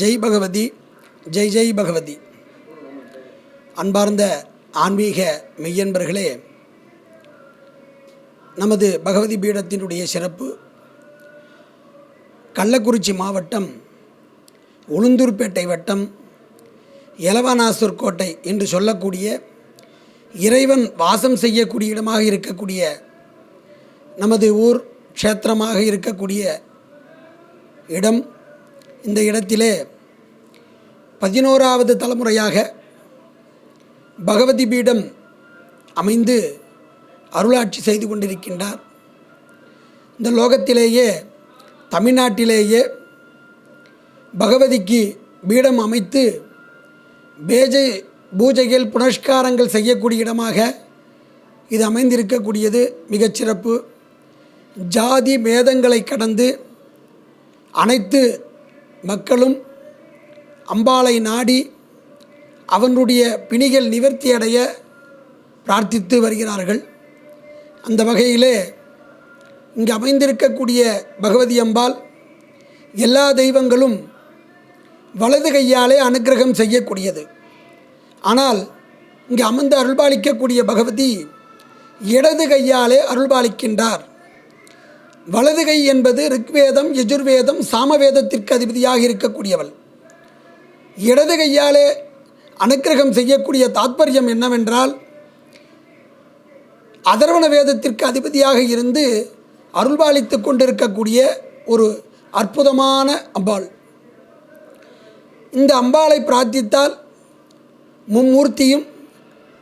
ஜெய் பகவதி ஜெய் ஜெய் பகவதி. அன்பார்ந்த ஆன்மீக மெய்யன்பர்களே நமது பகவதி பீடத்தினுடைய சிறப்பு கள்ளக்குறிச்சி மாவட்டம் உளுந்தூர்பேட்டை வட்டம் எலவனாசூர் கோட்டை என்று சொல்லக்கூடிய இறைவன் வாசம் செய்யக்கூடிய இடமாக இருக்கக்கூடிய நமது ஊர் க்ஷேத்திரமாக இருக்கக்கூடிய இடம். இந்த இடத்திலே பதினோராவது தலைமுறையாக பகவதி பீடம் அமைந்து அருளாட்சி செய்து கொண்டிருக்கின்றார். இந்த லோகத்திலேயே தமிழ்நாட்டிலேயே பகவதிக்கு பீடம் அமைத்து பேஜை பூஜைகள் புனஸ்காரங்கள் செய்யக்கூடிய இடமாக இது அமைந்திருக்கக்கூடியது மிகச்சிறப்பு ஜாதி பேதங்களை கடந்து அனைத்து மக்களும் அம்பாளை நாடி அவனுடைய பிணிகள் நிவர்த்தி அடைய பிரார்த்தித்து வருகிறார்கள். அந்த வகையிலே இங்கு அமைந்திருக்கக்கூடிய பகவதி அம்பாள் எல்லா தெய்வங்களும் வலது கையாலே அனுக்கிரகம் செய்யக்கூடியது. ஆனால் இங்கு அமர்ந்து அருள்பாலிக்கக்கூடிய பகவதி இடது கையாலே அருள்பாலிக்கின்றார். வலது கை என்பது ரிக்வேதம் யஜுர்வேதம் சாமவேதத்திற்கு அதிபதியாக இருக்கக்கூடியவள். இடது கையாலே அனுக்கிரகம் செய்யக்கூடிய தாத்பரியம் என்னவென்றால் அதர்வண வேதத்திற்கு அதிபதியாக இருந்து அருள்பாலித்து கொண்டிருக்கக்கூடிய ஒரு அற்புதமான அம்பாள். இந்த அம்பாளை பிரார்த்தித்தால் மும்மூர்த்தியும்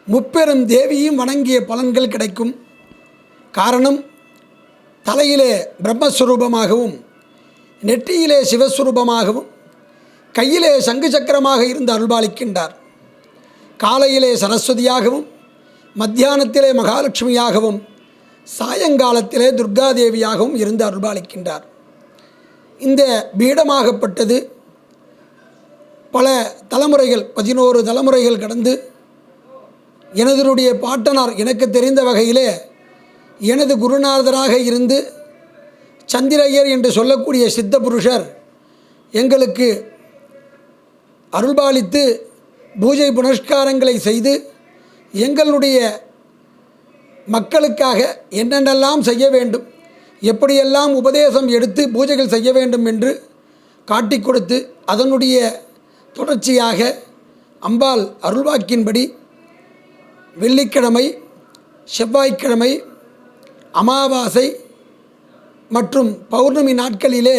முப்பெரும் தேவியும் வணங்கிய பலன்கள் கிடைக்கும். காரணம் தலையிலே பிரம்மஸ்வரூபமாகவும் நெற்றியிலே சிவஸ்வரூபமாகவும் கையிலே சங்கு சக்கரமாக இருந்து அருள்பாலிக்கின்றார். காலையிலே சரஸ்வதியாகவும் மத்தியானத்திலே மகாலட்சுமியாகவும் சாயங்காலத்திலே துர்காதேவியாகவும் இருந்து அருள்பாலிக்கின்றார். இந்த பீடமாகப்பட்டது பல தலைமுறைகள் பதினோரு தலைமுறைகள் கடந்து எனதனுடைய பாட்டனார் எனக்கு தெரிந்த வகையிலே எனது குருநாதராக இருந்து சந்திரையர் என்று சொல்லக்கூடிய சித்த புருஷர் எங்களுக்கு அருள்பாலித்து பூஜை புனஸ்காரங்களை செய்து எங்களுடைய மக்களுக்காக என்னென்னெல்லாம் செய்ய வேண்டும் எப்படியெல்லாம் உபதேசம் எடுத்து பூஜைகள் செய்ய வேண்டும் என்று காட்டி கொடுத்து அதனுடைய தொடர்ச்சியாக அம்பாள் அருள்வாக்கின்படி வெள்ளிக்கிழமை செவ்வாய்க்கிழமை அமாவாசை மற்றும் பௌர்ணமி நாட்களிலே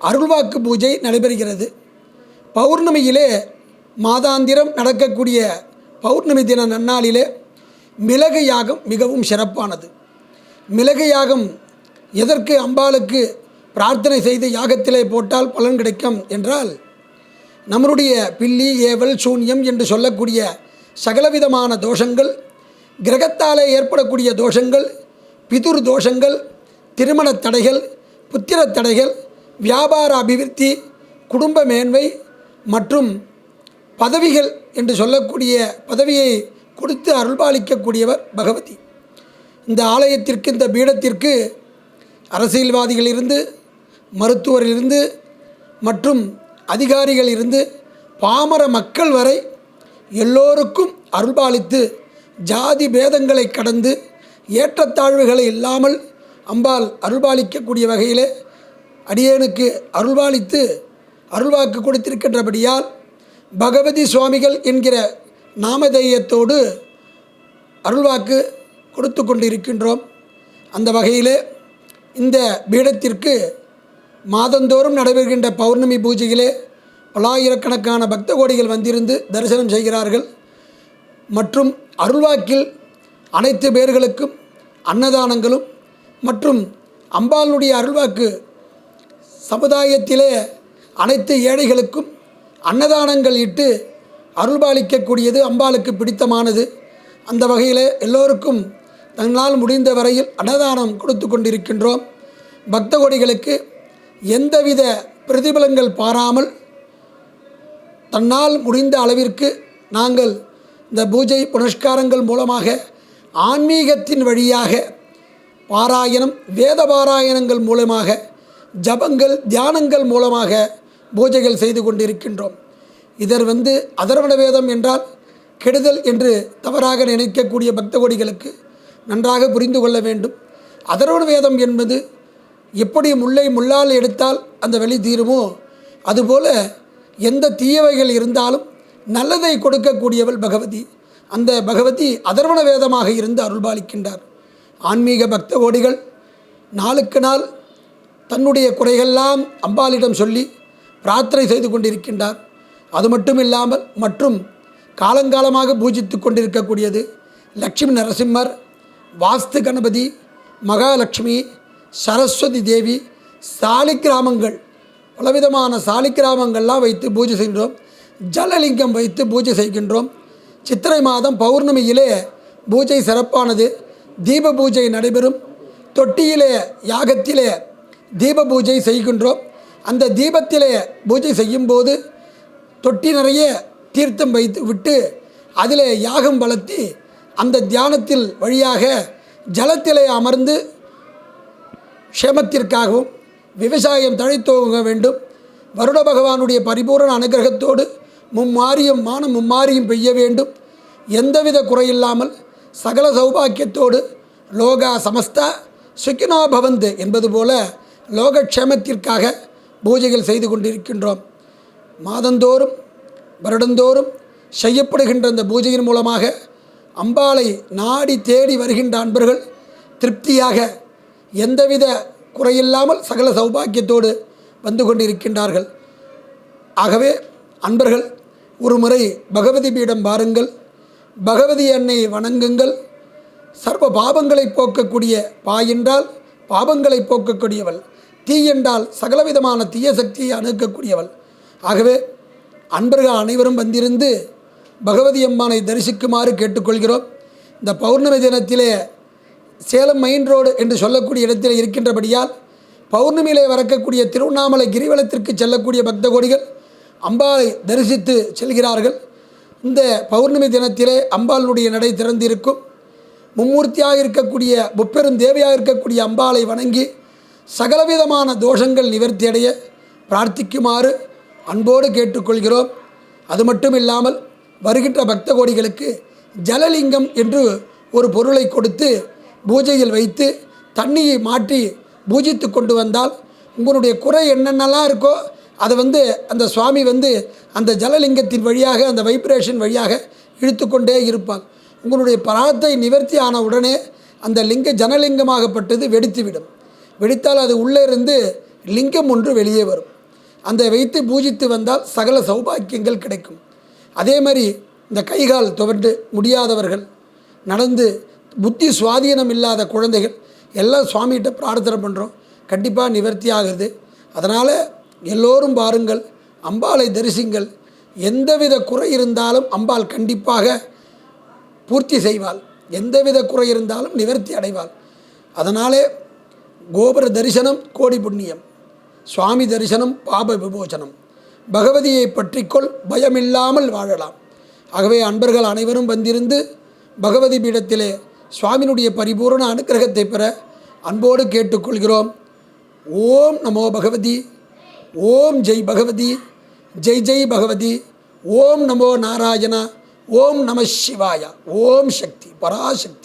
அருள்வாக்கு பூஜை நடைபெறுகிறது. பௌர்ணமியிலே மாதாந்திரம் நடக்கக்கூடிய பௌர்ணமி தின நன்னாளிலே மிளகு யாகம் மிகவும் சிறப்பானது. மிளகு யாகம் எதற்கு அம்பாளுக்கு பிரார்த்தனை செய்து யாகத்திலே போட்டால் பலன் கிடைக்கும் என்றால் நம்முடைய பில்லி ஏவல் சூன்யம் என்று சொல்லக்கூடிய சகலவிதமான தோஷங்கள் கிரகத்தாலே ஏற்படக்கூடிய தோஷங்கள் பிதுர் தோஷங்கள் திருமணத் தடைகள் புத்திரத் தடைகள் வியாபார அபிவிருத்தி குடும்ப மேன்மை மற்றும் பதவிகள் என்று சொல்லக்கூடிய பதவியை கொடுத்து அருள்பாலிக்கக்கூடியவர் பகவதி. இந்த ஆலயத்திற்கு இந்த பீடத்திற்கு அரசியல்வாதிகளிலிருந்து மருத்துவரிலிருந்து மற்றும் அதிகாரிகள் இருந்து பாமர மக்கள் வரை எல்லோருக்கும் அருள்பாலித்து ஜாதி பேதங்களை கடந்து ஏற்றத்தாழ்வுகளை இல்லாமல் அம்பாள் அருள்பாலிக்கக்கூடிய வகையிலே அடியேனுக்கு அருள்பாலித்து அருள்வாக்கு கொடுத்திருக்கின்றபடியால் பகவதி சுவாமிகள் என்கிற நாமதேயத்தோடு அருள்வாக்கு கொடுத்து கொண்டிருக்கின்றோம். அந்த வகையிலே இந்த பீடத்திற்கு மாதந்தோறும் நடைபெறுகின்ற பௌர்ணமி பூஜையிலே பல்லாயிரக்கணக்கான பக்த கோடிகள் வந்திருந்து தரிசனம் செய்கிறார்கள். மற்றும் அருள்வாக்கில் அனைத்து பேர்களுக்கும் அன்னதானங்களும் மற்றும் அம்பாளுடைய அருள்வாக்கு சமுதாயத்திலே அனைத்து ஏழைகளுக்கும் அன்னதானங்கள் இட்டு அருள்பாலிக்கக்கூடியது அம்பாளுக்கு பிடித்தமானது. அந்த வகையில் எல்லோருக்கும் தன்னால் முடிந்த வரையில் அன்னதானம் கொடுத்து கொண்டிருக்கின்றோம். பக்த கோடிகளுக்கு எந்தவித பிரதிபலங்கள் பாராமல் தன்னால் முடிந்த அளவிற்கு நாங்கள் இந்த பூஜை புனஸ்காரங்கள் மூலமாக ஆன்மீகத்தின் வழியாக பாராயணம் வேத பாராயணங்கள் மூலமாக ஜபங்கள் தியானங்கள் மூலமாக பூஜைகள் செய்து கொண்டிருக்கின்றோம். இதர் வந்து அதர்வண வேதம் என்றால் கெடுதல் என்று தவறாக நினைக்கக்கூடிய பக்த கோடிகளுக்கு நன்றாக புரிந்து கொள்ள வேண்டும். அதர்வண வேதம் என்பது எப்படி முல்லை முள்ளால் எடுத்தால் அந்த வெளி தீருமோ அதுபோல எந்த தீயவைகள் இருந்தாலும் நல்லதை கொடுக்கக்கூடியவள் பகவதி. அந்த பகவதி அதர்வண வேதமாக இருந்து அருள்பாலிக்கின்றார். ஆன்மீக பக்த கோடிகள் நாளுக்கு நாள் தன்னுடைய குறைகள்லாம் அம்பாளிடம் சொல்லி பிரார்த்தனை செய்து கொண்டிருக்கின்றார். அது மட்டும் இல்லாமல் மற்றும் காலங்காலமாக பூஜித்து கொண்டிருக்கக்கூடியது லக்ஷ்மி நரசிம்மர் வாஸ்து கணபதி மகாலட்சுமி சரஸ்வதி தேவி சாலி கிராமங்கள். பலவிதமான சாலி கிராமங்கள்லாம் வைத்து பூஜை செய்கின்றோம். ஜலலிங்கம் வைத்து பூஜை செய்கின்றோம். சித்திரை மாதம் பௌர்ணமியிலே பூஜை சிறப்பானது. தீப பூஜை நடைபெறும். தொட்டியிலே யாகத்திலே தீப பூஜை செய்கின்றோம். அந்த தீபத்திலே பூஜை செய்யும்போது தொட்டி நிறைய தீர்த்தம் வைத்து விட்டு அதிலே யாகம் வளர்த்தி அந்த தியானத்தில் வழியாக ஜலத்திலே அமர்ந்து க்ஷேமத்திற்காகவும் விவசாயம் தழைத்தோங்க வேண்டும். வருட பகவானுடைய பரிபூரண அனுகிரகத்தோடு மும்மாரியும் மானம் மும்மாரியும் பெய்ய வேண்டும். எந்தவித குறையில்லாமல் சகல சௌபாக்கியத்தோடு லோகா சமஸ்தா சுக்கினோ பவந்து என்பது போல லோகக்ஷேமத்திற்காக பூஜைகள் செய்து கொண்டிருக்கின்றோம். மாதந்தோறும் வருடந்தோறும் செய்யப்படுகின்ற இந்த பூஜையின் மூலமாக அம்பாளை நாடி தேடி வருகின்ற அன்பர்கள் திருப்தியாக எந்தவித குறையில்லாமல் சகல சௌபாக்கியத்தோடு வந்து கொண்டிருக்கின்றார்கள். ஆகவே அன்பர்கள் ஒரு முறை பகவதி பீடம் பாருங்கள் பகவதி அன்னை வணங்குங்கள். சர்வ பாபங்களை போக்கக்கூடிய பாயின்றால் பாபங்களை போக்கக்கூடியவள். தீ என்றால் சகலவிதமான தீய சக்தியை அணுக்கக்கூடியவள் ஆகவே அன்பர்கள் அனைவரும் வந்திருந்து பகவதி அம்மானை தரிசிக்குமாறு கேட்டுக்கொள்கிறோம். இந்த பௌர்ணமி தினத்திலே சேலம் மெயின் ரோடு என்று சொல்லக்கூடிய இடத்தில் இருக்கின்றபடியால் பௌர்ணமியிலே வரக்கூடிய திருவண்ணாமலை கிரிவலத்திற்கு செல்லக்கூடிய பக்த கோடிகள் அம்பாளை தரிசித்து செல்கிறார்கள். இந்த பௌர்ணமி தினத்திலே அம்பாளுடைய நடை திறந்திருக்கும். மும்மூர்த்தியாக இருக்கக்கூடிய முப்பெரும் தேவியாக இருக்கக்கூடிய அம்பாளை வணங்கி சகலவிதமான தோஷங்கள் நிவர்த்தி அடைய பிரார்த்திக்குமாறு அன்போடு கேட்டுக்கொள்கிறோம். அது மட்டும் இல்லாமல் வருகின்ற பக்த கோடிகளுக்கு ஜலலிங்கம் என்று ஒரு பொருளை கொடுத்து பூஜையில் வைத்து தண்ணியை மாற்றி பூஜித்து கொண்டு வந்தால் உங்களுடைய குறை என்னென்னலாம் இருக்கோ அதை வந்து அந்த சுவாமி வந்து அந்த ஜலலிங்கத்தின் வழியாக அந்த வைப்ரேஷன் வழியாக இழுத்துக்கொண்டே இருப்பார். உங்களுடைய பிரார்த்தை நிவர்த்தி ஆன உடனே அந்த லிங்க ஜனலிங்கமாகப்பட்டது வெடித்துவிடும். வெடித்தால் அது உள்ளே இருந்து லிங்கம் ஒன்று வெளியே வரும். அந்த வைத்து பூஜித்து வந்தால் சகல சௌபாக்கியங்கள் கிடைக்கும். அதே மாதிரி இந்த கைகால் துவண்டு முடியாதவர்கள் நடந்து புத்தி சுவாதீனம் இல்லாத குழந்தைகள் எல்லாம் சுவாமிகிட்ட பிரார்த்தனை பண்ணுறோம் கண்டிப்பாக நிவர்த்தி ஆகுது அதனால் எல்லோரும் பாருங்கள் அம்பாளை தரிசிங்கள். எந்தவித குறை இருந்தாலும் அம்பாள் கண்டிப்பாக பூர்த்தி செய்வாள். எந்தவித குறை இருந்தாலும் நிவர்த்தி அடைவாள். அதனாலே கோபுர தரிசனம் கோடி புண்ணியம். சுவாமி தரிசனம் பாப விபோஜனம் பகவதியை பற்றிக்கொள் பயமில்லாமல் வாழலாம். ஆகவே அன்பர்கள் அனைவரும் வந்திருந்து பகவதி பீடத்திலே சுவாமியினுடைய பரிபூரண அனுக்கிரகத்தை பெற அன்போடு கேட்டுக்கொள்கிறோம். ஓம் நமோ பகவதி ஓம் ஜெய் பகவதி ஜெய் ஜெய் பகவதி ஓம் நமோ நாராயணா ஓம் நம சிவாயா ஓம் சக்தி பராசக்தி.